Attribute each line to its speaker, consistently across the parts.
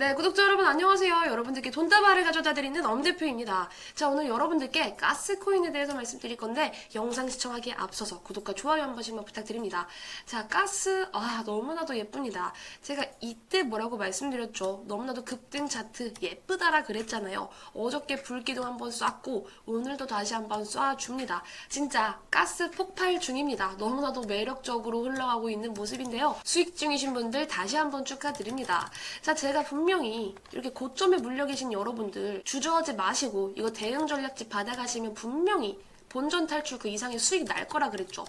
Speaker 1: 네, 구독자 여러분 안녕하세요. 여러분들께 돈다발을 가져다 드리는 엄대표입니다. 자, 오늘 여러분들께 가스코인에 대해서 말씀드릴 건데 영상 시청하기에 앞서서 구독과 좋아요 한 번씩만 부탁드립니다. 자, 가스 아, 너무나도 예쁩니다. 제가 이때 뭐라고 말씀드렸죠. 너무나도 급등 차트 예쁘다라 그랬잖아요. 어저께 불기둥 한번 쐈고 오늘도 다시 한번 쏴줍니다. 진짜 가스 폭발 중입니다. 너무나도 매력적으로 흘러가고 있는 모습인데요. 수익 중이신 분들 다시 한번 축하드립니다. 자, 제가 분명 히 이렇게 고점에 물려 계신 여러분들 주저하지 마시고 이거 대응 전략집 받아가시면 분명히 본전 탈출 그 이상의 수익 날 거라 그랬죠.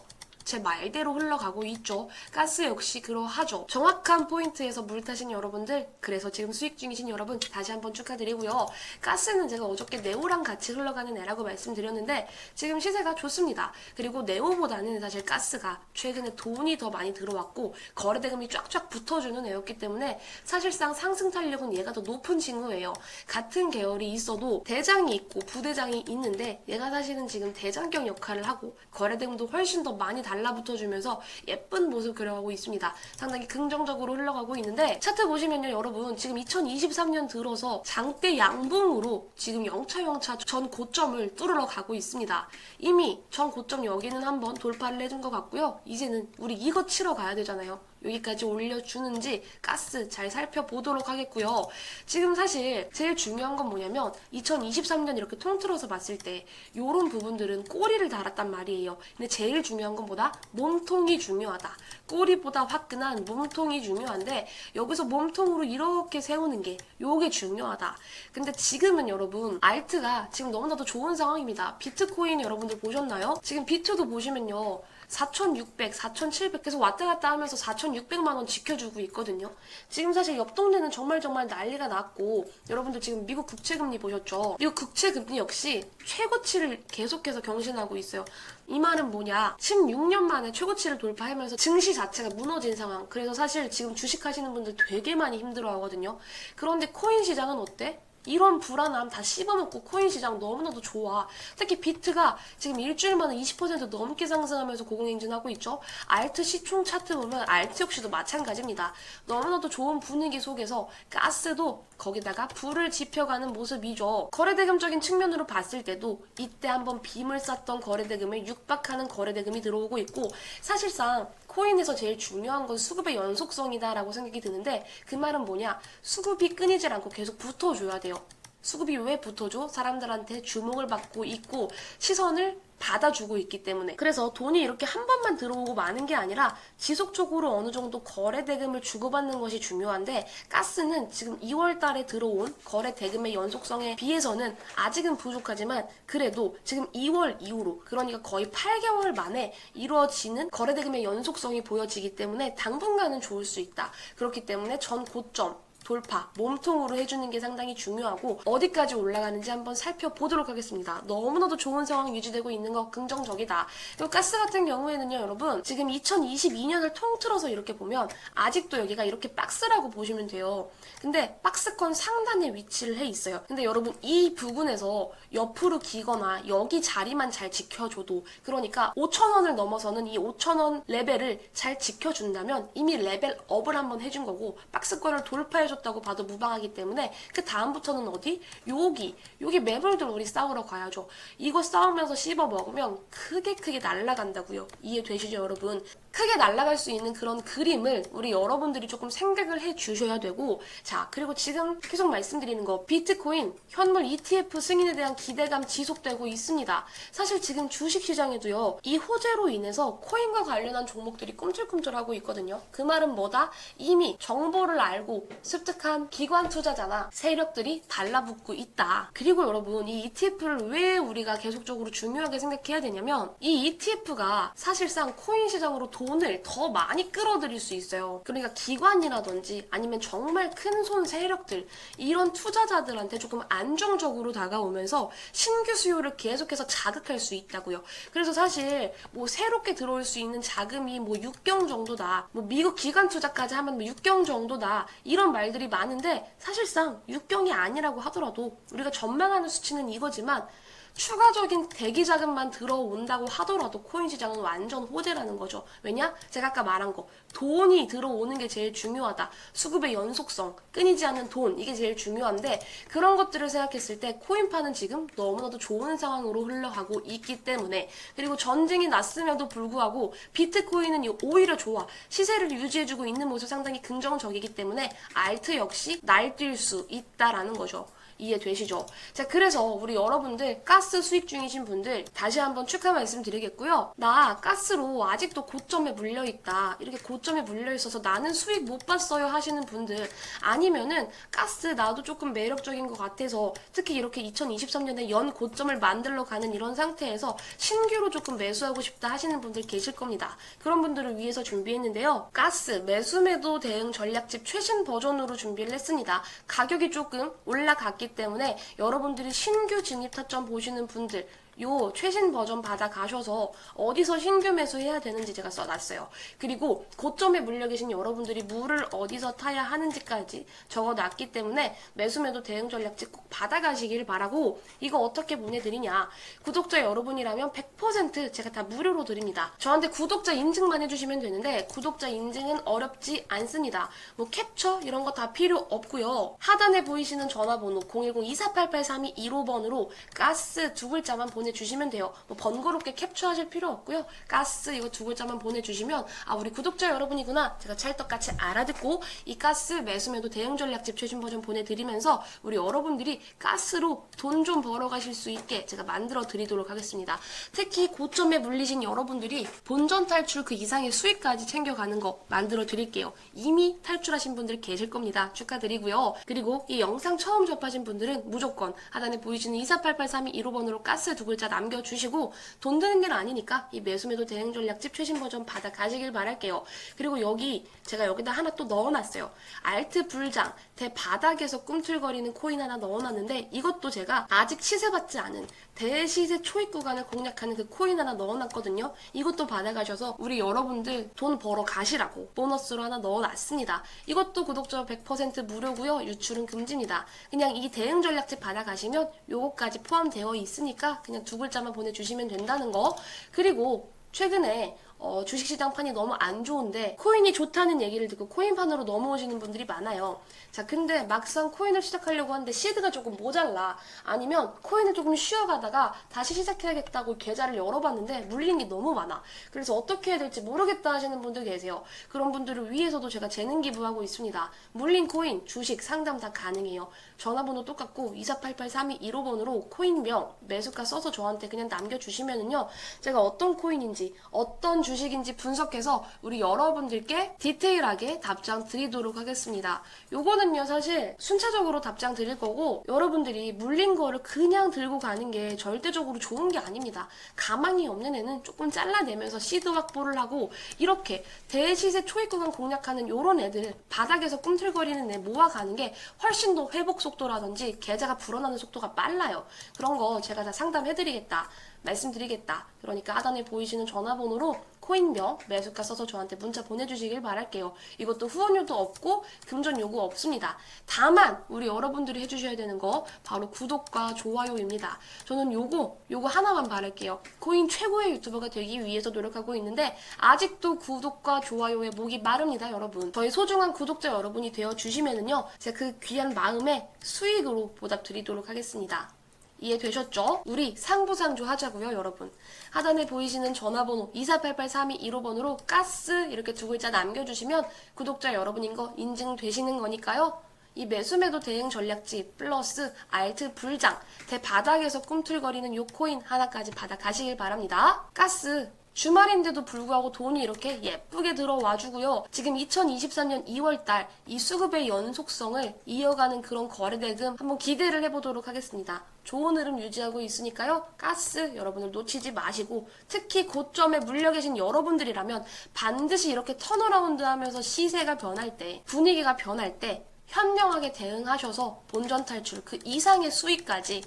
Speaker 1: 제 말대로 흘러가고 있죠. 가스 역시 그러하죠. 정확한 포인트에서 물 타신 여러분들, 그래서 지금 수익 중이신 여러분 다시 한번 축하드리고요. 가스는 제가 어저께 네오랑 같이 흘러가는 애라고 말씀드렸는데 지금 시세가 좋습니다. 그리고 네오보다는 사실 가스가 최근에 돈이 더 많이 들어왔고 거래 대금이 쫙쫙 붙어주는 애였기 때문에 사실상 상승 탄력은 얘가 더 높은 친구예요. 같은 계열이 있어도 대장이 있고 부대장이 있는데 얘가 사실은 지금 대장경 역할을 하고 거래 대금도 훨씬 더 많이 달라 붙어주면서 예쁜 모습 그려가고 있습니다. 상당히 긍정적으로 흘러가고 있는데 차트 보시면요 여러분 지금 2023년 들어서 장대 양봉으로 지금 영차영차 전 고점을 뚫으러 가고 있습니다. 이미 전 고점 여기는 한번 돌파를 해준 것 같고요. 이제는 우리 이거 치러 가야 되잖아요. 여기까지 올려주는지 가스 잘 살펴보도록 하겠고요. 지금 사실 제일 중요한 건 뭐냐면 2023년 이렇게 통틀어서 봤을 때 이런 부분들은 꼬리를 달았단 말이에요. 근데 제일 중요한 건 뭐다? 몸통이 중요하다. 꼬리보다 화끈한 몸통이 중요한데 여기서 몸통으로 이렇게 세우는 게 요게 중요하다. 근데 지금은 여러분 알트가 지금 너무나도 좋은 상황입니다. 비트코인 여러분들 보셨나요? 지금 비트도 보시면요. 4,600, 4,700 계속 왔다 갔다 하면서 4,600만 원 지켜주고 있거든요. 지금 사실 옆 동네는 정말 정말 난리가 났고 여러분들 지금 미국 국채금리 보셨죠? 미국 국채금리 역시 최고치를 계속해서 경신하고 있어요. 이 말은 뭐냐? 16년 만에 최고치를 돌파하면서 증시 자체가 무너진 상황. 그래서 사실 지금 주식하시는 분들 되게 많이 힘들어 하거든요. 그런데 코인 시장은 어때? 이런 불안함 다 씹어먹고 코인 시장 너무나도 좋아. 특히 비트가 지금 일주일 만에 20% 넘게 상승하면서 고공행진하고 있죠. 알트 시총 차트 보면 알트 역시도 마찬가지입니다. 너무나도 좋은 분위기 속에서 가스도 거기다가 불을 지펴가는 모습이죠. 거래대금적인 측면으로 봤을 때도 이때 한번 빔을 쌌던 거래대금에 육박하는 거래대금이 들어오고 있고 사실상 코인에서 제일 중요한 건 수급의 연속성이다라고 생각이 드는데 그 말은 뭐냐 수급이 끊이질 않고 계속 붙어줘야 돼요. 수급이 왜 붙어줘? 사람들한테 주목을 받고 있고 시선을 받아주고 있기 때문에 그래서 돈이 이렇게 한 번만 들어오고 마는 게 아니라 지속적으로 어느 정도 거래 대금을 주고받는 것이 중요한데 가스는 지금 2월 달에 들어온 거래 대금의 연속성에 비해서는 아직은 부족하지만 그래도 지금 2월 이후로 그러니까 거의 8개월 만에 이루어지는 거래 대금의 연속성이 보여지기 때문에 당분간은 좋을 수 있다. 그렇기 때문에 전 고점 돌파, 몸통으로 해주는 게 상당히 중요하고 어디까지 올라가는지 한번 살펴보도록 하겠습니다. 너무나도 좋은 상황이 유지되고 있는 거 긍정적이다. 그리고 가스 같은 경우에는요, 여러분 지금 2022년을 통틀어서 이렇게 보면 아직도 여기가 이렇게 박스라고 보시면 돼요. 근데 박스권 상단에 위치를 해 있어요. 근데 여러분 이 부분에서 옆으로 기거나 여기 자리만 잘 지켜줘도 그러니까 5천원을 넘어서는 이 5천원 레벨을 잘 지켜준다면 이미 레벨 업을 한번 해준 거고 박스권을 돌파해 줬다고 봐도 무방하기 때문에 그 다음부터는 어디? 여기 여기 매물들 우리 싸우러 가야죠. 이거 싸우면서 씹어 먹으면 크게 크게 날아간다고요. 이해되시죠 여러분? 크게 날아갈 수 있는 그런 그림을 우리 여러분들이 조금 생각을 해 주셔야 되고 자 그리고 지금 계속 말씀드리는 거 비트코인 현물 ETF 승인에 대한 기대감 지속되고 있습니다. 사실 지금 주식시장에도요 이 호재로 인해서 코인과 관련한 종목들이 꿈틀꿈틀하고 있거든요. 그 말은 뭐다? 이미 정보를 알고 습득한 기관 투자자나 세력들이 달라붙고 있다. 그리고 여러분 이 ETF를 왜 우리가 계속적으로 중요하게 생각해야 되냐면 이 ETF가 사실상 코인 시장으로 돈을 더 많이 끌어들일 수 있어요. 그러니까 기관이라든지 아니면 정말 큰 손 세력들 이런 투자자들한테 조금 안정적으로 다가오면서 신규 수요를 계속해서 자극할 수 있다고요. 그래서 사실 뭐 새롭게 들어올 수 있는 자금이 뭐 6경 정도다. 뭐 미국 기관 투자까지 하면 뭐 6경 정도다. 이런 말 들이 많은데 사실상 6경이 아니라고 하더라도 우리가 전망하는 수치는 이거지만 추가적인 대기 자금만 들어온다고 하더라도 코인 시장은 완전 호재라는 거죠. 왜냐? 제가 아까 말한 거 돈이 들어오는 게 제일 중요하다. 수급의 연속성, 끊이지 않는 돈 이게 제일 중요한데 그런 것들을 생각했을 때 코인파는 지금 너무나도 좋은 상황으로 흘러가고 있기 때문에 그리고 전쟁이 났음에도 불구하고 비트코인은 오히려 좋아 시세를 유지해주고 있는 모습 상당히 긍정적이기 때문에 알트 역시 날뛸 수 있다라는 거죠. 이해되시죠? 자, 그래서 우리 여러분들 가스 수익 중이신 분들 다시 한번 축하 말씀드리겠고요. 나 가스로 아직도 고점에 물려 있다. 이렇게 고점에 물려 있어서 나는 수익 못 봤어요 하시는 분들 아니면은 가스 나도 조금 매력적인 것 같아서 특히 이렇게 2023년에 연 고점을 만들러 가는 이런 상태에서 신규로 조금 매수하고 싶다 하시는 분들 계실 겁니다. 그런 분들을 위해서 준비했는데요. 가스 매수 매도 대응 전략집 최신 버전으로 준비를 했습니다. 가격이 조금 올라갔기 때문에 여러분들이 신규 진입 타점 보시는 분들 요 최신 버전 받아 가셔서 어디서 신규 매수해야 되는지 제가 써놨어요. 그리고 고점에 물려 계신 여러분들이 물을 어디서 타야 하는지까지 적어놨기 때문에 매수 매도 대응 전략집 꼭 받아가시길 바라고 이거 어떻게 보내드리냐. 구독자 여러분이라면 100% 제가 다 무료로 드립니다. 저한테 구독자 인증만 해주시면 되는데 구독자 인증은 어렵지 않습니다. 뭐 캡처 이런 거 다 필요 없고요. 하단에 보이시는 전화번호 010-2488-3215번으로 가스 두 글자만 보내 주시면 돼요. 뭐 번거롭게 캡처하실 필요 없고요. 가스 이거 두 글자만 보내주시면 아 우리 구독자 여러분이구나 제가 찰떡같이 알아듣고 이 가스 매수매도 대응 전략집 최신 버전 보내드리면서 우리 여러분들이 가스로 돈 좀 벌어가실 수 있게 제가 만들어 드리도록 하겠습니다. 특히 고점에 물리신 여러분들이 본전 탈출 그 이상의 수익까지 챙겨가는 거 만들어 드릴게요. 이미 탈출하신 분들 계실 겁니다. 축하드리고요. 그리고 이 영상 처음 접하신 분들은 무조건 하단에 보이시는 24883215번으로 가스 두 글자 남겨주시고 돈 드는 게 아니니까 이 매수매도 대응 전략집 최신 버전 받아 가시길 바랄게요. 그리고 여기 제가 여기다 하나 또 넣어놨어요. 알트 불장 대바닥에서 꿈틀거리는 코인 하나 넣어놨는데 이것도 제가 아직 시세받지 않은 대시세 초입 구간을 공략하는 그 코인 하나 넣어놨거든요. 이것도 받아가셔서 우리 여러분들 돈 벌어 가시라고 보너스로 하나 넣어놨습니다. 이것도 구독자 100% 무료고요. 유출은 금지입니다. 그냥 이 대응 전략집 받아가시면 요거까지 포함되어 있으니까 그냥 두 글자만 보내주시면 된다는 거. 그리고 최근에 어, 주식시장 판이 너무 안 좋은데 코인이 좋다는 얘기를 듣고 코인판으로 넘어오시는 분들이 많아요. 자, 근데 막상 코인을 시작하려고 하는데 시드가 조금 모자라. 아니면 코인을 조금 쉬어가다가 다시 시작해야겠다고 계좌를 열어봤는데 물린 게 너무 많아. 그래서 어떻게 해야 될지 모르겠다 하시는 분들 계세요. 그런 분들을 위해서도 제가 재능 기부하고 있습니다. 물린 코인, 주식, 상담 다 가능해요. 전화번호 똑같고 24883215번으로 코인명, 매수가 써서 저한테 그냥 남겨주시면은요. 제가 어떤 코인인지, 어떤 주 식인지 분석해서 우리 여러분들께 디테일하게 답장 드리도록 하겠습니다. 요거는요, 사실 순차적으로 답장 드릴 거고, 여러분들이 물린 거를 그냥 들고 가는 게 절대적으로 좋은 게 아닙니다. 가망이 없는 애는 조금 잘라내면서 시드 확보를 하고, 이렇게 대시세 초입 구간 공략하는 요런 애들, 바닥에서 꿈틀거리는 애 모아가는 게 훨씬 더 회복 속도라든지 계좌가 불어나는 속도가 빨라요. 그런 거 제가 다 상담해드리겠다. 말씀드리겠다. 그러니까 하단에 보이시는 전화번호로 코인명 매수가 써서 저한테 문자 보내주시길 바랄게요. 이것도 후원료도 없고 금전 요구 없습니다. 다만 우리 여러분들이 해주셔야 되는 거 바로 구독과 좋아요입니다. 저는 요거 요거 하나만 바랄게요. 코인 최고의 유튜버가 되기 위해서 노력하고 있는데 아직도 구독과 좋아요에 목이 마릅니다, 여러분. 저희 소중한 구독자 여러분이 되어 주시면은요, 제가 그 귀한 마음에 수익으로 보답드리도록 하겠습니다. 이해되셨죠? 우리 상부상조 하자고요, 여러분. 하단에 보이시는 전화번호 24883215번으로 가스 이렇게 두 글자 남겨주시면 구독자 여러분인 거 인증되시는 거니까요. 이 매수매도 대응 전략집 플러스 알트 불장 대바닥에서 꿈틀거리는 요 코인 하나까지 받아 가시길 바랍니다. 가스 주말인데도 불구하고 돈이 이렇게 예쁘게 들어와 주고요. 지금 2023년 2월달 이 수급의 연속성을 이어가는 그런 거래대금 한번 기대를 해보도록 하겠습니다. 좋은 흐름 유지하고 있으니까요. 가스 여러분들 놓치지 마시고 특히 고점에 물려 계신 여러분들이라면 반드시 이렇게 턴어라운드 하면서 시세가 변할 때 분위기가 변할 때 현명하게 대응하셔서 본전 탈출 그 이상의 수익까지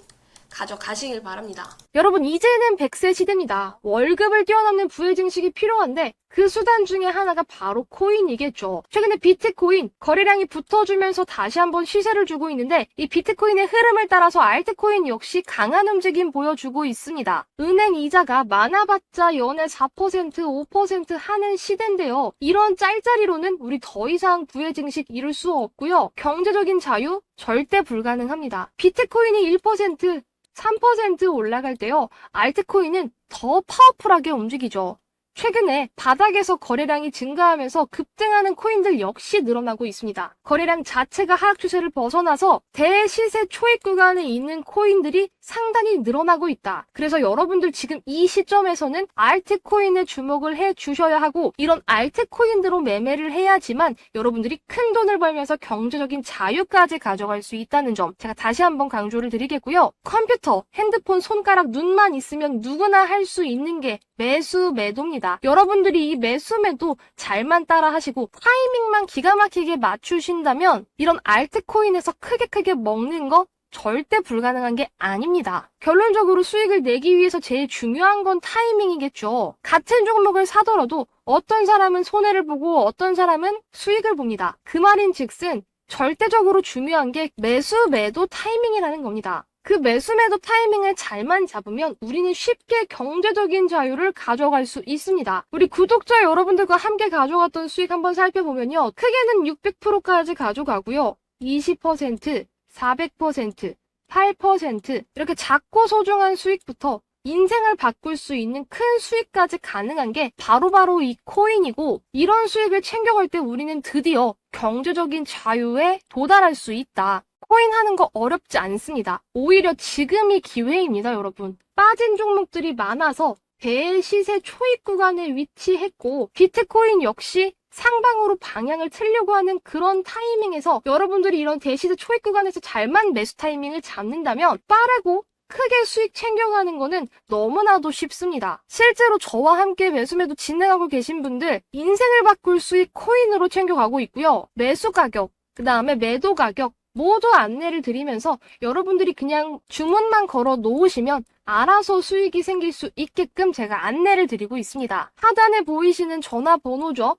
Speaker 1: 가져가시길 바랍니다.
Speaker 2: 여러분, 이제는 100세 시대입니다. 월급을 뛰어넘는 부의 증식이 필요한데, 그 수단 중에 하나가 바로 코인이겠죠. 최근에 비트코인 거래량이 붙어주면서 다시 한번 시세를 주고 있는데 이 비트코인의 흐름을 따라서 알트코인 역시 강한 움직임 보여주고 있습니다. 은행 이자가 많아봤자 연에 4% 5% 하는 시대인데요. 이런 짤짤이로는 우리 더 이상 부의 증식 이룰 수 없고요. 경제적인 자유 절대 불가능합니다. 비트코인이 1% 3% 올라갈 때요. 알트코인은 더 파워풀하게 움직이죠. 최근에 바닥에서 거래량이 증가하면서 급등하는 코인들 역시 늘어나고 있습니다. 거래량 자체가 하락 추세를 벗어나서 대시세 초입 구간에 있는 코인들이 상당히 늘어나고 있다. 그래서 여러분들 지금 이 시점에서는 알트코인에 주목을 해 주셔야 하고 이런 알트코인으로 매매를 해야지만 여러분들이 큰 돈을 벌면서 경제적인 자유까지 가져갈 수 있다는 점 제가 다시 한번 강조를 드리겠고요. 컴퓨터, 핸드폰, 손가락, 눈만 있으면 누구나 할 수 있는 게 매수 매도입니다. 여러분들이 이 매수 매도 잘만 따라 하시고 타이밍만 기가 막히게 맞추신다면 이런 알트코인에서 크게 크게 먹는 거 절대 불가능한 게 아닙니다. 결론적으로 수익을 내기 위해서 제일 중요한 건 타이밍이겠죠. 같은 종목을 사더라도 어떤 사람은 손해를 보고 어떤 사람은 수익을 봅니다. 그 말인 즉슨 절대적으로 중요한 게 매수 매도 타이밍이라는 겁니다. 그 매수 매도 타이밍을 잘만 잡으면 우리는 쉽게 경제적인 자유를 가져갈 수 있습니다. 우리 구독자 여러분들과 함께 가져갔던 수익 한번 살펴보면요. 크게는 600%까지 가져가고요. 20%, 400%, 8% 이렇게 작고 소중한 수익부터 인생을 바꿀 수 있는 큰 수익까지 가능한 게 바로바로 이 코인이고 이런 수익을 챙겨갈 때 우리는 드디어 경제적인 자유에 도달할 수 있다. 코인 하는 거 어렵지 않습니다. 오히려 지금이 기회입니다, 여러분. 빠진 종목들이 많아서 대시세 초입 구간에 위치했고 비트코인 역시 상방으로 방향을 틀려고 하는 그런 타이밍에서 여러분들이 이런 대시세 초입 구간에서 잘만 매수 타이밍을 잡는다면 빠르고 크게 수익 챙겨가는 거는 너무나도 쉽습니다. 실제로 저와 함께 매수매도 진행하고 계신 분들 인생을 바꿀 수익 코인으로 챙겨가고 있고요. 매수 가격, 그 다음에 매도 가격 모두 안내를 드리면서 여러분들이 그냥 주문만 걸어 놓으시면 알아서 수익이 생길 수 있게끔 제가 안내를 드리고 있습니다. 하단에 보이시는 전화번호죠.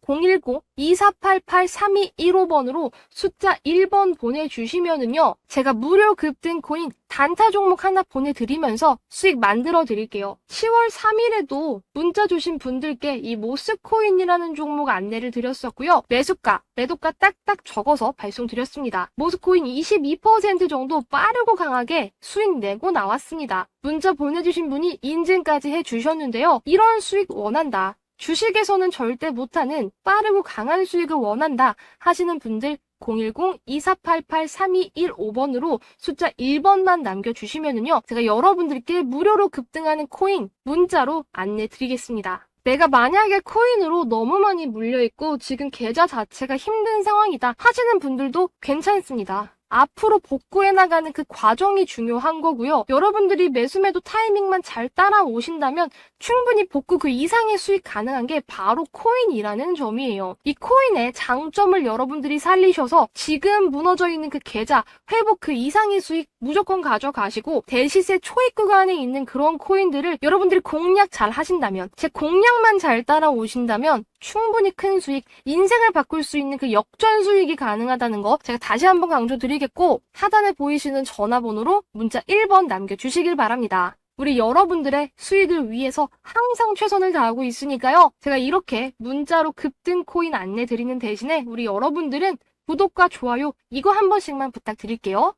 Speaker 2: 010-2488-3215번으로 숫자 1번 보내주시면은요. 제가 무료 급등 코인 단타 종목 하나 보내드리면서 수익 만들어 드릴게요. 10월 3일에도 문자 주신 분들께 이 모스코인이라는 종목 안내를 드렸었고요. 매수가, 매도가 딱딱 적어서 발송 드렸습니다. 모스코인 22% 정도 빠르고 강하게 수익 내고 나왔습니다. 문자 보내주신 분이 인증까지 해주셨는데요. 이런 수익 원한다. 주식에서는 절대 못하는 빠르고 강한 수익을 원한다 하시는 분들 010-2488-3215번으로 숫자 1번만 남겨주시면은요. 제가 여러분들께 무료로 급등하는 코인 문자로 안내 드리겠습니다. 내가 만약에 코인으로 너무 많이 물려있고 지금 계좌 자체가 힘든 상황이다 하시는 분들도 괜찮습니다. 앞으로 복구해 나가는 그 과정이 중요한 거고요. 여러분들이 매수매도 타이밍만 잘 따라오신다면 충분히 복구 그 이상의 수익 가능한 게 바로 코인이라는 점이에요. 이 코인의 장점을 여러분들이 살리셔서 지금 무너져 있는 그 계좌 회복 그 이상의 수익 무조건 가져가시고 대시세 초입 구간에 있는 그런 코인들을 여러분들이 공략 잘 하신다면 제 공략만 잘 따라오신다면 충분히 큰 수익, 인생을 바꿀 수 있는 그 역전 수익이 가능하다는 거 제가 다시 한번 강조드리겠고 하단에 보이시는 전화번호로 문자 1번 남겨주시길 바랍니다. 우리 여러분들의 수익을 위해서 항상 최선을 다하고 있으니까요. 제가 이렇게 문자로 급등 코인 안내 드리는 대신에 우리 여러분들은 구독과 좋아요 이거 한 번씩만 부탁드릴게요.